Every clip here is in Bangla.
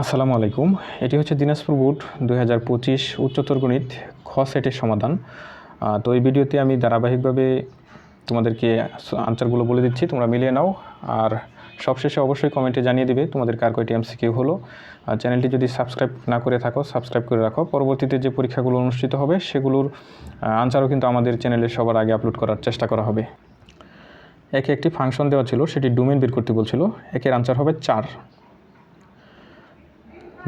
আসসালামু আলাইকুম। এটি হচ্ছে দিনাজপুর বোর্ড দুই হাজার পঁচিশ উচ্চতর গণিত খ সেটের সমাধান। তো এই ভিডিওতে আমি ধারাবাহিকভাবে তোমাদেরকে আনসারগুলো বলে দিচ্ছি, তোমরা মিলিয়ে নাও। আর সবশেষে অবশ্যই কমেন্টে জানিয়ে দিবে তোমাদের কার কয়টি এমসিকিউ হলো। আর চ্যানেলটি যদি সাবস্ক্রাইব না করে থাকো সাবস্ক্রাইব করে রাখো। পরবর্তীতে যে পরীক্ষাগুলো অনুষ্ঠিত হবে, সেগুলোর আনসারও কিন্তু আমাদের চ্যানেলে সবার আগে আপলোড করার চেষ্টা করা হবে। একে একটি ফাংশন দেওয়া ছিল, সেটি ডোমেন বের করতে বলছিল। একের আনসার হবে চার।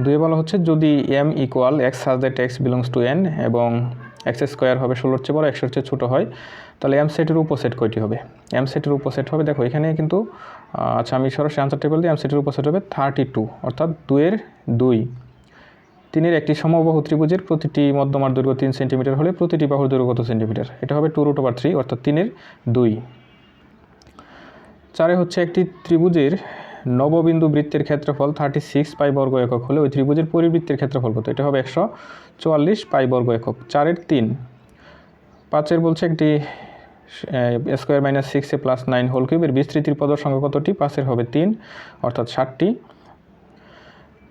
দুয়ে বলা হচ্ছে, যদি M equal X such that X belongs to N এবং এক্স স্কোয়ার হবে ষোলোর চেয়ে বড় একশোর চেয়ে ছোটো হয়, তাহলে এম সেটের উপসেট কয়টি হবে? এম সেটের উপসেট হবে, দেখো এখানে কিন্তু আচ্ছা আমি সরাসরি আনসার টেবিল দিই এম সেটের উপসেট হবে থার্টি টু অর্থাৎ দুয়ের দুই। তিনের একটি সমবাহু ত্রিভুজের প্রতিটি মধ্যমার দৈর্ঘ্য তিন সেন্টিমিটার হলে প্রতিটি বাহুর দৈর্ঘ্য কত সেন্টিমিটার এটা হবে টু রুট ওভার থ্রি অর্থাৎ তিনের দুই। চারে হচ্ছে একটি ত্রিভুজের নববিন্দু বৃত্তের ক্ষেত্রফল থার্টি সিক্স পাই বর্গ একক হলে ওই ত্রিভুজের পরিবৃত্তের ক্ষেত্রফল কত? এটা হবে একশো চুয়াল্লিশ পাই বর্গ একক। চারের তিন। পাঁচের বলছে একটি স্কোয়ার মাইনাস সিক্সে প্লাস নাইন হোল কিউবের বিস্তৃতির পদ সংখ্যা কতটি? পাঁচের হবে তিন, অর্থাৎ ষাটটি।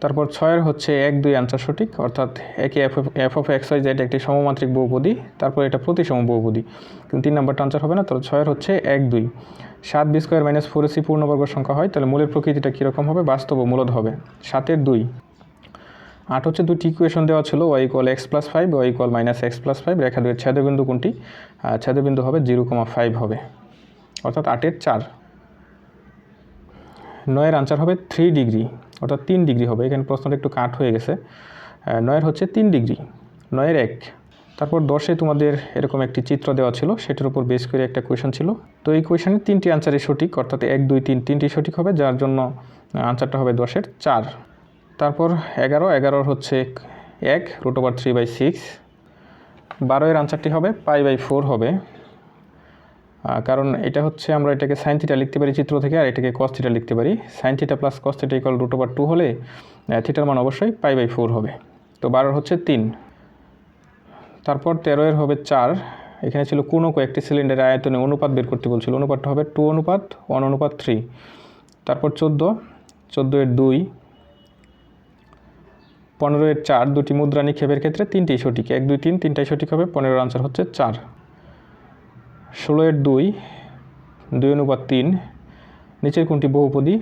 তারপর ছয়ের হচ্ছে এক, দুই আনসার সঠিক, অর্থাৎ একে F F of X Y Z একটি সমমাত্রিক বহুপদী, তারপর এটা প্রতিসম বহুপদী। কিন্তু তিন নাম্বারটা আনসার হবে না, তাহলে ছয়ের হচ্ছে এক, দুই। সাত B square minus four C পূর্ণবর্গ সংখ্যা হয়, তাহলে মূলের প্রকৃতিটা কীরকম হবে? বাস্তব মূলত হবে। সাতের দুই। আট হচ্ছে দুটি ইকুয়েশন দেওয়া ছিল Y equal X plus five Y equal minus X plus five রেখা দুয়ের ছেদবিন্দু কোনটি? ছেদবিন্দু হবে জিরো কমা ফাইভ হবে। অর্থাৎ আটের চার। নয়ের আনসার হবে থ্রি ডিগ্রি অর্থাৎ তিন ডিগ্রি হবে। এখানে প্রশ্নটা একটু কাট হয়ে গেছে। নয়ের হচ্ছে তিন ডিগ্রি। নয়ের এক। তারপর দশে তোমাদের এরকম একটি চিত্র দেওয়া ছিল, সেটার উপর বেস করে একটা কোয়েশন ছিল। তো এই কোয়েশনের তিনটি আনসারই সঠিক, অর্থাৎ এক, দুই, তিন, তিনটি সঠিক হবে, যার জন্য আনসারটা হবে দশের চার। তারপর এগারো, এগারোর হচ্ছে এক root over three by six বারোয়ের আনসারটি হবে পাই বাই ফোর হবে। কারণ এটা হচ্ছে আমরা এটাকে সাইন থিটা লিখতে পারি চিত্র থেকে আর এটাকে কস থিটা লিখতে পারি। Sine theta plus cos theta equal root over two হলে থিটার মান অবশ্যই পাই বাই ফোর হবে। তো বারোর হচ্ছে তিন। তারপর তেরোয়ের হবে চার। এখানে ছিল কোনো কয়েকটি সিলিন্ডারের আয়তনে অনুপাত বের করতে বলছিল। অনুপাতটা হবে টু অনুপাত ওয়ান অনুপাত থ্রি তারপর চোদ্দ। চোদ্দ এর দুই। পনেরো এর চার, দুটি মুদ্রা নিক্ষেপের ক্ষেত্রে তিনটি সঠিক। এক, দুই, তিন, তিনটাই সঠিক হবে। পনেরোর আনসার হচ্ছে চার। ষোলো এর দুই দুই অনুপাত তিন, নিচের কোনটি বহুপদী?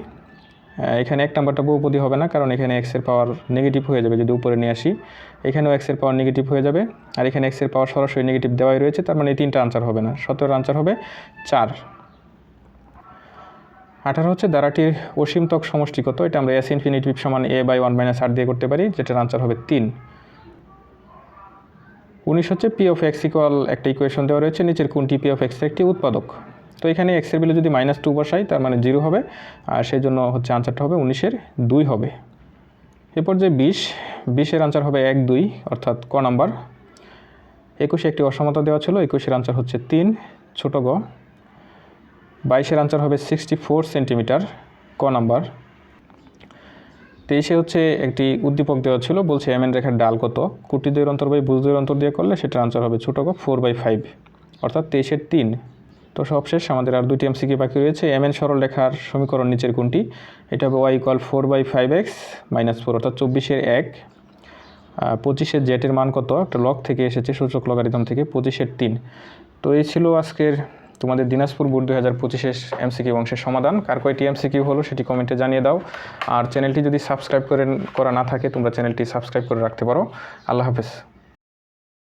এখানে এক নাম্বারটা বহুপদী হবে না, কারণ এখানে এক্সের পাওয়ার নেগেটিভ হয়ে যাবে যদি উপরে নিয়ে আসি। এখানেও এক্সের পাওয়ার নেগেটিভ হয়ে যাবে, আর এখানে এক্সের পাওয়ার সরাসরি নেগেটিভ দেওয়াই রয়েছে, তার মানে তিনটা আনসার হবে না। সতেরো আনসার হবে চার। আঠারো হচ্ছে দ্বারাটির অসীমতক সমষ্টি কত এটা আমরা এস ইনফিনিটিভ সমান এ বাই ওয়ান মাইনাস আট দিয়ে করতে পারি, যেটার আনসার হবে তিন। উনিশ হচ্ছে পি অফ এক্স ইকুয়াল একটা ইকুয়েশন দেওয়া রয়েছে, নিচের কোনটি পি অফ এক্সের একটি উৎপাদক। তো এখানে এক্সের ভ্যালু যদি মাইনাস টু বসাই, তার মানে জিরো হবে, আর সেই জন্য হচ্ছে আনসারটা হবে উনিশের দুই হবে। এরপর যে বিশ, বিশের আনসার হবে এক, দুই, অর্থাৎ ক নাম্বার একুশে একটি অসমতা দেওয়া ছিল, একুশের আনসার হচ্ছে তিন, ছোট গ। বাইশের আনসার হবে সিক্সটি ফোর সেন্টিমিটার ক নাম্বার তেইশে হচ্ছে একটি উদ্দীপক দেওয়া ছিল, বলছে এম এন রেখার ডাল কত? কুটি দুই অন্তর বাই বুঝ দুই অন্তর দিয়ে করলে সেটার আনসার হবে ছোটো ক ফোর বাই ফাইভ। অর্থাৎ তেইশের তিন। তো সবশেষ আমাদের আর দুটি এমসিকি বাকি রয়েছে। এম এন সরল রেখার সমীকরণ নিচের কোনটি? এটা হবে Y equal four by five X minus four অর্থাৎ চব্বিশের এক। পঁচিশের জেটের মান কত? একটা লগ থেকে এসেছে, সূচক লগারিদম থেকে পঁচিশের তিন। তো এই ছিল আজকের তোমাদের দিনাজপুর বোর্ড দুই হাজার পঁচিশের এমসিকিউ অংশের সমাধান। কার কয়টি এমসিকিউ হলো সেটি কমেন্টে জানিয়ে দাও। আর চ্যানেলটি যদি সাবস্ক্রাইব করে করা না থাকে, তোমরা চ্যানেলটি সাবস্ক্রাইব করে রাখতে পারো। আল্লাহ হাফেজ।